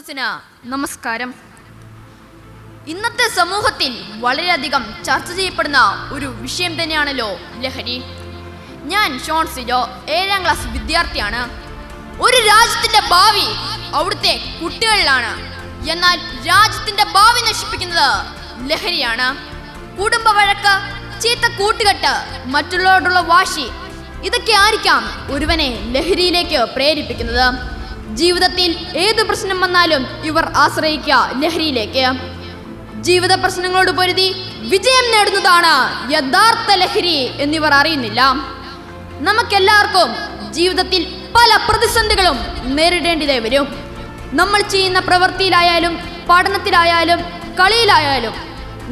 സുഹൃത്തിന് നമസ്കാരം. ഇന്നത്തെ സമൂഹത്തിൽ വളരെയധികം ചർച്ച ചെയ്യപ്പെടുന്ന ഒരു വിഷയം തന്നെയാണല്ലോ ലഹരി. ഞാൻ ഷോൺ സിജോ ഏഴാം ക്ലാസ് വിദ്യാർത്ഥിയാണ്. ഒരു രാജ്യത്തിന്റെ ഭാവി അവിടുത്തെ കുട്ടികളിലാണ്. എന്നാൽ രാജ്യത്തിന്റെ ഭാവി നശിപ്പിക്കുന്നത് ലഹരിയാണ്. കുടുംബ വഴക്ക് ചീത്ത കൂട്ടുകെട്ട് മറ്റുള്ളവരോടുള്ള വാശി ഇതൊക്കെ ആയിരിക്കാം ഒരുവനെ ലഹരിയിലേക്ക് പ്രേരിപ്പിക്കുന്നത്. ജീവിതത്തിൽ ഏത് പ്രശ്നം വന്നാലും ഇവർ ആശ്രയിക്കുക ലഹരിയിലേക്ക്. ജീവിത പ്രശ്നങ്ങളോട് പൊരുതി വിജയം നേടുന്നതാണ് യഥാർത്ഥ ലഹരി എന്നിവർ അറിയുന്നില്ല. നമുക്കെല്ലാവർക്കും ജീവിതത്തിൽ പല പ്രതിസന്ധികളും നേരിടേണ്ടതേ വരും. നമ്മൾ ചെയ്യുന്ന പ്രവൃത്തിയിലായാലും പഠനത്തിലായാലും കളിയിലായാലും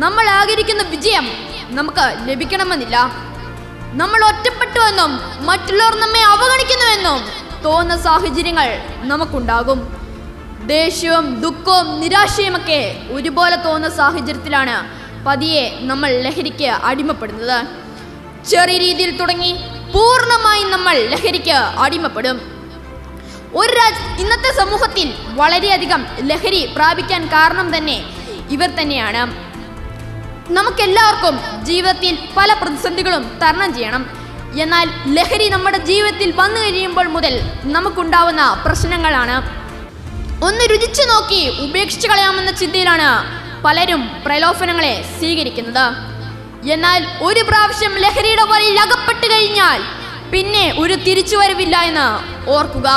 നമ്മൾ ആഗ്രഹിക്കുന്ന വിജയം നമുക്ക് ലഭിക്കണമെന്നില്ല. നമ്മൾ ഒറ്റപ്പെട്ടുവെന്നും മറ്റുള്ളവർ നമ്മെ അവഗണിക്കുന്നുവെന്നും തോന്നുന്ന സാഹചര്യങ്ങൾ നമുക്കുണ്ടാകും. ദേഷ്യവും ദുഃഖവും നിരാശയുമൊക്കെ ഒരുപോലെ തോന്നുന്ന സാഹചര്യത്തിലാണ് പതിയെ നമ്മൾ ലഹരിക്ക് അടിമപ്പെടുന്നത്. ചെറിയ രീതിയിൽ തുടങ്ങി പൂർണമായും നമ്മൾ ലഹരിക്ക് അടിമപ്പെടും. ഒരു രാജ് ഇന്നത്തെ സമൂഹത്തിൽ വളരെയധികം ലഹരി പ്രാപിക്കാൻ കാരണം തന്നെ ഇവർ തന്നെയാണ്. നമുക്കെല്ലാവർക്കും ജീവിതത്തിൽ പല പ്രതിസന്ധികളും തരണം ചെയ്യണം. എന്നാൽ ലഹരി നമ്മുടെ ജീവിതത്തിൽ വന്നു കഴിയുമ്പോൾ മുതൽ നമുക്കുണ്ടാവുന്ന പ്രശ്നങ്ങളാണ്. ഒന്ന് രുചിച്ചു നോക്കി ഉപേക്ഷിച്ചു കളയാമെന്ന ചിന്തയിലാണ് പലരും പ്രലോഭനങ്ങളെ സ്വീകരിക്കുന്നത്. എന്നാൽ ഒരു പ്രാവശ്യം ലഹരിയുടെ വലയിൽ അകപ്പെട്ടു കഴിഞ്ഞാൽ പിന്നെ ഒരു തിരിച്ചുവരവില്ല എന്ന് ഓർക്കുക.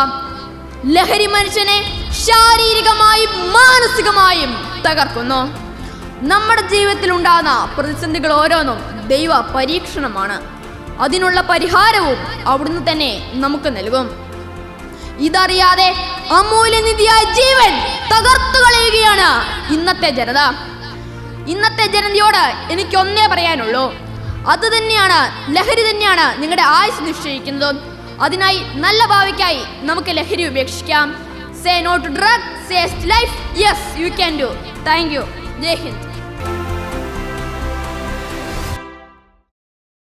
ലഹരി മനുഷ്യനെ ശാരീരികമായും മാനസികമായും തകർക്കുന്നു. നമ്മുടെ ജീവിതത്തിൽ ഉണ്ടാകുന്ന പ്രതിസന്ധികൾ ഓരോന്നും ദൈവ പരീക്ഷണമാണ്. അതിനുള്ള പരിഹാരവും അവിടുന്ന് തന്നെ നമുക്ക് നൽകും. ഇതറിയാതെ അമൂല്യനിധിയായ ജീവൻ തകർത്തു കളയുകയാണ് ഇന്നത്തെ ജനത. ഇന്നത്തെ ജനതയോട് എനിക്ക് ഒന്നേ പറയാനുള്ളൂ. അത് തന്നെയാണ് ലഹരി തന്നെയാണ് നിങ്ങളുടെ ആയുസ് നിശ്ചയിക്കുന്നത്. അതിനായി നല്ല ഭാവിക്കായി നമുക്ക് ലഹരി ഉപേക്ഷിക്കാം. Say not drug say life yes you can do thank you Jai Hind.